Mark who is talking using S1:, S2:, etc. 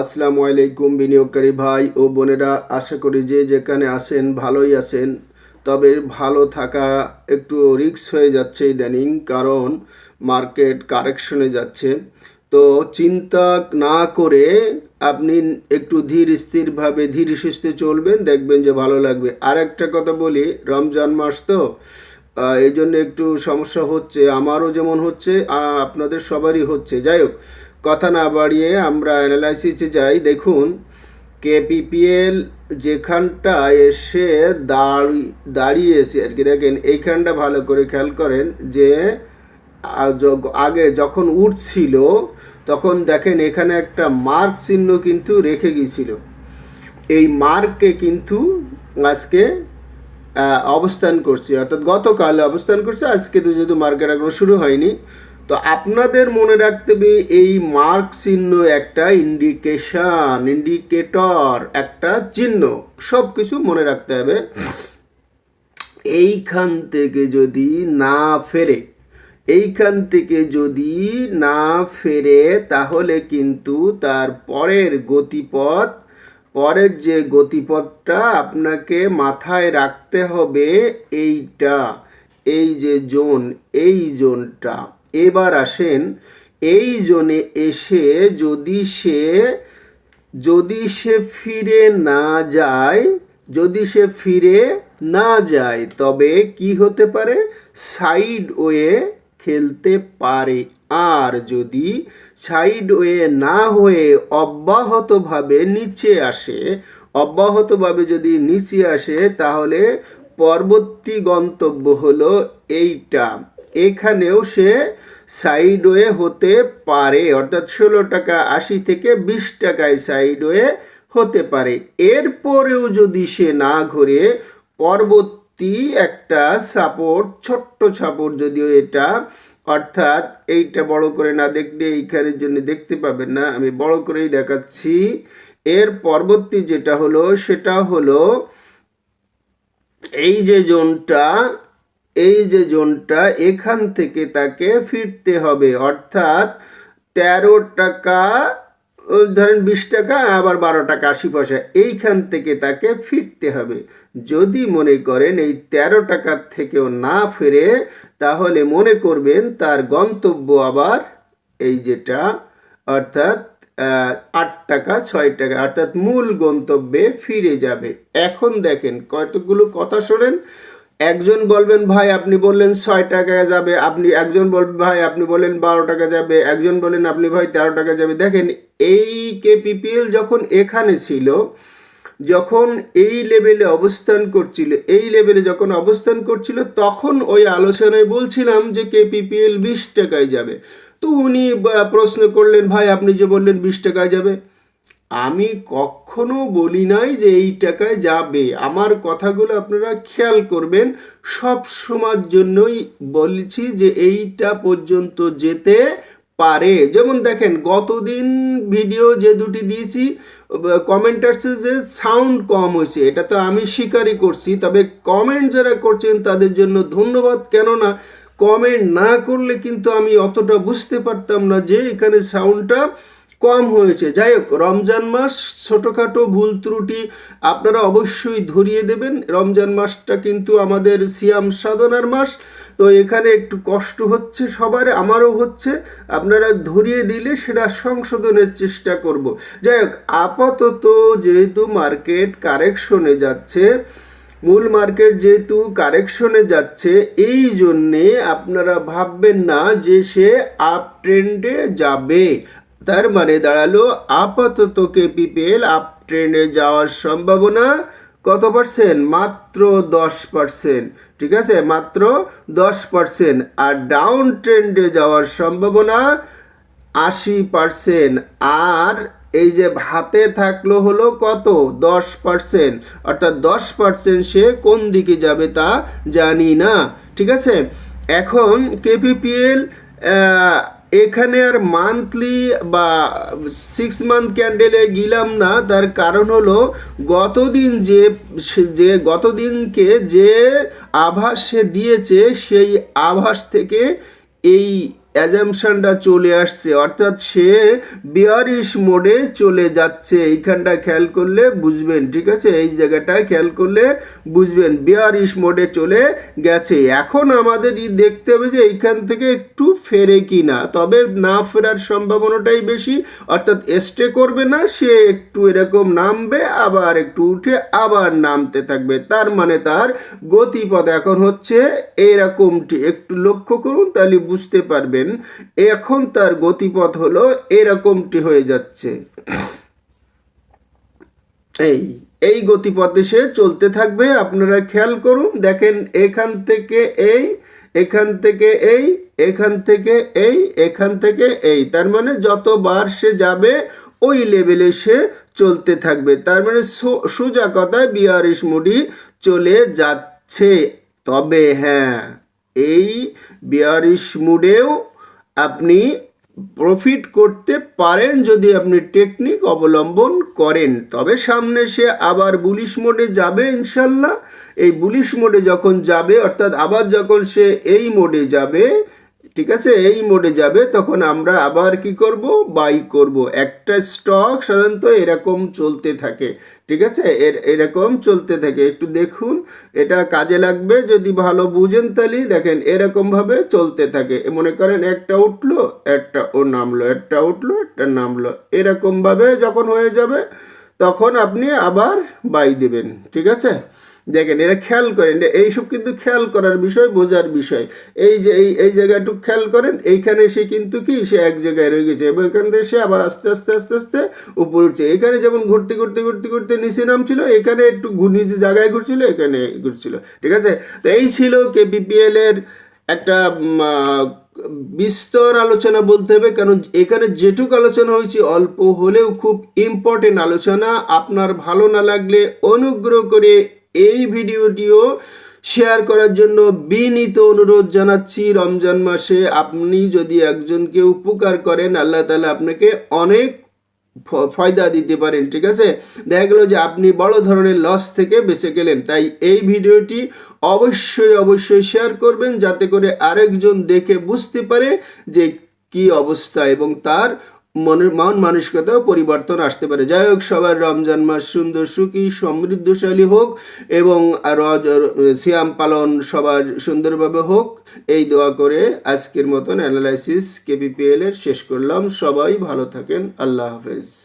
S1: আসসালামু আলাইকুম বিনিয়োগকারী ভাই ও বোনেরা, আশা করি যে যেখানে আছেন ভালোই আছেন। তবে ভালো থাকা একটু রিস্ক হয়ে যাচ্ছে ইদানিং, কারণ মার্কেট কারেকশনে যাচ্ছে। তো চিন্তা না করে আপনি একটু ধীর স্থিরভাবে ধীর সুস্থে চলবেন, দেখবেন যে ভালো লাগবে। আর একটা কথা বলি, রমজান মাস তো এই জন্য একটু সমস্যা হচ্ছে, আমারও যেমন হচ্ছে আপনাদের সবারই হচ্ছে। যাই হোক কথা না বাড়িয়ে আমরা অ্যানালাইসিসে যাই, দেখুন কেপিপিএল যেখানটা এসে দাঁড়ি, দাঁড়িয়েছে আর কি, দেখেন, এইখানটা ভালো করে খেয়াল করেন যে আগে যখন উঠছিল, তখন দেখেন এখানে একটা মার্ক চিহ্ন কিন্তু রেখে গিয়েছিল। এই মার্কে কিন্তু আজকে অবস্থান করছে। অর্থাৎ গতকাল অবস্থান করছে, আজকে তো যেহেতু মার্কেট এখনও শুরু হয়নি তো আপনাদের মনে রাখতে হবে, এই মার্ক চিহ্ন একটা ইন্ডিকেশন ইন্ডিকেটর একটা চিহ্ন। সব কিছু মনে রাখতে হবে। এইখান থেকে যদি না ফেরে, এইখান থেকে যদি না ফেরে, তাহলে কিন্তু তার পরের গতিপথ, পরের যে গতিপথটা আপনাকে মাথায় রাখতে হবে, এইটা, এই যে জোন, এই জোনটা। এবার আসেন, এই জোনে এসে যদি সে যদি সে ফিরে না যায়, যদি সে ফিরে না যায়, তবে কি হতে পারে? সাইড ওয়ে খেলতে পারে। আর যদি সাইড ওয়ে না হয়ে অব্যাহতভাবে নিচে আসে, অব্যাহতভাবে যদি নিচে আসে, তাহলে পরবর্তী গন্তব্য হলো এইটা। এখানেও সে সাইডওয়ে হতে পারে, অর্থাৎ ষোলো টাকা আশি থেকে বিশ টাকায় সাইডওয়ে হতে পারে। এরপরেও যদি সে না ঘুরে, পরবর্তী একটা সাপোর্ট ছোট্ট সাপোর্ট যদিও এটা, অর্থাৎ এইটা বড় করে না দেখলে এইখানের জন্য দেখতে পাবেন না, আমি বড় করেই দেখাচ্ছি। এর পরবর্তী যেটা হলো, সেটা হলো এই যে জোনটা এই যে জোনটা, এখান থেকে তাকে ফিরতে হবে। অর্থাৎ তেরো টাকা ধরেন বিশ টাকা, আবার বারো টাকা, আশি পয়সা, এইখান থেকে তাকে ফিরতে হবে। যদি মনে করেন এই তেরো টাকার থেকেও না ফেরে, তাহলে মনে করবেন তার গন্তব্য আবার এই যেটা, অর্থাৎ আট টাকা, ছয় টাকা, অর্থাৎ মূল গন্তব্যে ফিরে যাবে। এখন দেখেন কতগুলো কথা শোনেন। একজন বলবেন, ভাই, আপনি বললেন ছয় টাকায় যাবে। আপনি, একজন বলবেন ভাই, আপনি বললেন বারো টাকা যাবে। একজন বলেন আপনি, ভাই, তেরো টাকা যাবে। দেখেন, এই কেপিপিএল যখন এখানে ছিল, যখন এই লেভেলে অবস্থান করছিল, এই লেভেলে যখন অবস্থান করছিল, তখন ওই আলোচনায় বলছিলাম যে কেপিপিএল বিশ টাকায় যাবে। তো উনি প্রশ্ন করলেন, ভাই, আপনি যে বললেন বিশ টাকায় যাবে। আমি কখনো বলি নাই যে এই টাকায় যাবে। আমার কথাগুলো আপনারা খেয়াল করবেন। সব সময়ের জন্যই বলছি যে এইটা পর্যন্ত যেতে পারে। যেমন দেখেন, গতদিন ভিডিও যে দুটি দিয়েছি কমেন্ট আসছে যে সাউন্ড কম হয়েছে, এটা তো আমি স্বীকারই করছি। তবে কমেন্ট যারা করছেন, তাদের জন্য ধন্যবাদ। কেননা, কমেন্ট না করলে কিন্তু আমি অতটা বুঝতে পারতাম না যে এখানে সাউন্ডটা কম হয়েছে। যাই হোক রমজান মাস ছোটোখাটো ভুল ত্রুটি আপনারা অবশ্যই ধরিয়ে দেবেন। রমজান মাসটা কিন্তু আমাদের সিয়াম সাধনার মাস। তো এখানে একটু কষ্ট হচ্ছে সবার, আমারও হচ্ছে। আপনারা ধরিয়ে দিলে সেটা সংশোধনের চেষ্টা করব। যাই হোক আপাতত যেহেতু মার্কেট কারেকশনে যাচ্ছে, মূল মার্কেট যেহেতু কারেকশনে যাচ্ছে, এই জন্যে আপনারা ভাববেন না যে সে আপ ট্রেন্ডে যাবে। তার মানে দাঁড়াল, আপাতত কেপিপিএল আপ ট্রেন্ডে যাওয়ার সম্ভাবনা কত পার্সেন্ট মাত্র দশ পার্সেন্ট ঠিক আছে? মাত্র দশ পার্সেন্ট আর ডাউন ট্রেন্ডে যাওয়ার সম্ভাবনা আশি পার্সেন্ট আর এই যে হাতে থাকল হলো কত? দশ পার্সেন্ট অর্থাৎ দশ পার্সেন্ট সে কোন দিকে যাবে তা জানি না, ঠিক আছে? এখন কেপিপিএল এখানে আর মান্থলি বা সিক্স মান্থ ক্যান্ডেলে গেলাম না। তার কারণ হলো, গতদিন যে যে গতদিনকে যে আভাস সে দিয়েছে, সেই আভাস থেকে এই অ্যাজামশনটা চলে আসছে, অর্থাৎ সে বিয়ারিশ মোডে চলে যাচ্ছে। এইখানটা খেয়াল করলে বুঝবেন, ঠিক আছে? এই জায়গাটায় খেয়াল করলে বুঝবেন, বিয়ারিশ মোডে চলে গেছে। এখন আমাদের ই দেখতে হবে যে এইখান থেকে একটু ফেরে কি না তবে না ফেরার সম্ভাবনাটাই বেশি। অর্থাৎ স্টে করবে না, সে একটু এরকম নামবে, আবার একটু উঠে আবার নামতে থাকবে। তার মানে তার গতিপথ এখন হচ্ছে এরকমটি একটু লক্ষ্য করুন, তাহলে বুঝতে পারবেন। এখন তার গতিপথ হলো এরকমটি হয়ে যাচ্ছে। এই এই গতিপথে সে চলতে থাকবে, আপনারা খেয়াল করুন, দেখেন এখান থেকে এই, এখান থেকে এই, এখান থেকে এই, এখান থেকে এই, তার মানে যতবার সে যাবে, ওই লেভেলে সে চলতে থাকবে। তার মানে সোজা কথায় বিয়ারিশ মুডি চলে যাচ্ছে। তবে হ্যাঁ এই বিয়ারিশ মুডেও আপনি প্রফিট করতে পারেন যদি আপনি টেকনিক অবলম্বন করেন। তবে সামনে সে আবার বুলিশ মোডে যাবে ইনশাল্লাহ। এই বুলিশ মোডে যখন যাবে, অর্থাৎ আবার যখন সে এই মোডে যাবে, ঠিক আছে? এই মোডে যাবে, তখন আমরা আবার কি করব? বাই করব। একটা স্টক সাধারণত এরকম চলতে থাকে। ঠিক আছে? এর, এরকম চলতে থাকে। একটু দেখুন, এটা কাজে লাগবে? যদি ভালো বুঝেন তাহলে দেখেন, এরকমভাবে চলতে থাকে। মনে করেন একটা উঠল, একটা ও নামলো, একটা উঠল, একটা নামলো। এরকমভাবে যখন হয়ে যাবে, তখন আপনি আবার বাই দেবেন। ঠিক আছে? দেখেন এরা খেয়াল করেন, এটা এইসব কিন্তু খেয়াল করার বিষয়, বোঝার বিষয়। এই যে, এই এই জায়গাটু খেয়াল করেন, এইখানে সে কিন্তু কি, সে এক জায়গায় রয়ে গেছে এবং এখান থেকে সে আবার আস্তে আস্তে আস্তে আস্তে উপরে উঠছে। এখানে যেমন ঘুরতে ঘুরতে ঘুরতে ঘুরতে নিচে নামছিল, এখানে একটু নিচে জায়গায় ঘুরছিল, এখানে ঘুরছিল। ঠিক আছে? তো এই ছিল কেপিপিএল এর একটা বিস্তর আলোচনা বলতে হবে, কারণ এখানে যেটুক আলোচনা হয়েছে, অল্প হলেও খুব ইম্পর্টেন্ট আলোচনা। আপনার ভালো না লাগলে অনুগ্রহ করে এই ভিডিওটিও শেয়ার করার জন্য বিনীত অনুরোধ জানাচ্ছি, রমজান মাসে আপনি যদি একজনকে উপকার করেন, আল্লাহ তালা আপনাকে অনেক ফয়দা দিতে পারেন, ঠিক আছে? দেখা গেল যে আপনি বড় ধরনের লস থেকে বেঁচে গেলেন, তাই এই ভিডিওটি অবশ্যই অবশ্যই শেয়ার করবেন, যাতে করে আরেকজন দেখে বুঝতে পারে যে কি অবস্থা এবং তার মন মানসিকতাও পরিবর্তন আসতে পারে। যাই হোক, সবার রমজান মাস সুন্দর, সুখী, সমৃদ্ধশালী হোক এবং রজ সিয়াম পালন সবার সুন্দরভাবে হোক, এই দোয়া করে আজকের মতন অ্যানালাইসিস কেবিপিএল এর শেষ করলাম। সবাই ভালো থাকেন। আল্লাহ হাফেজ।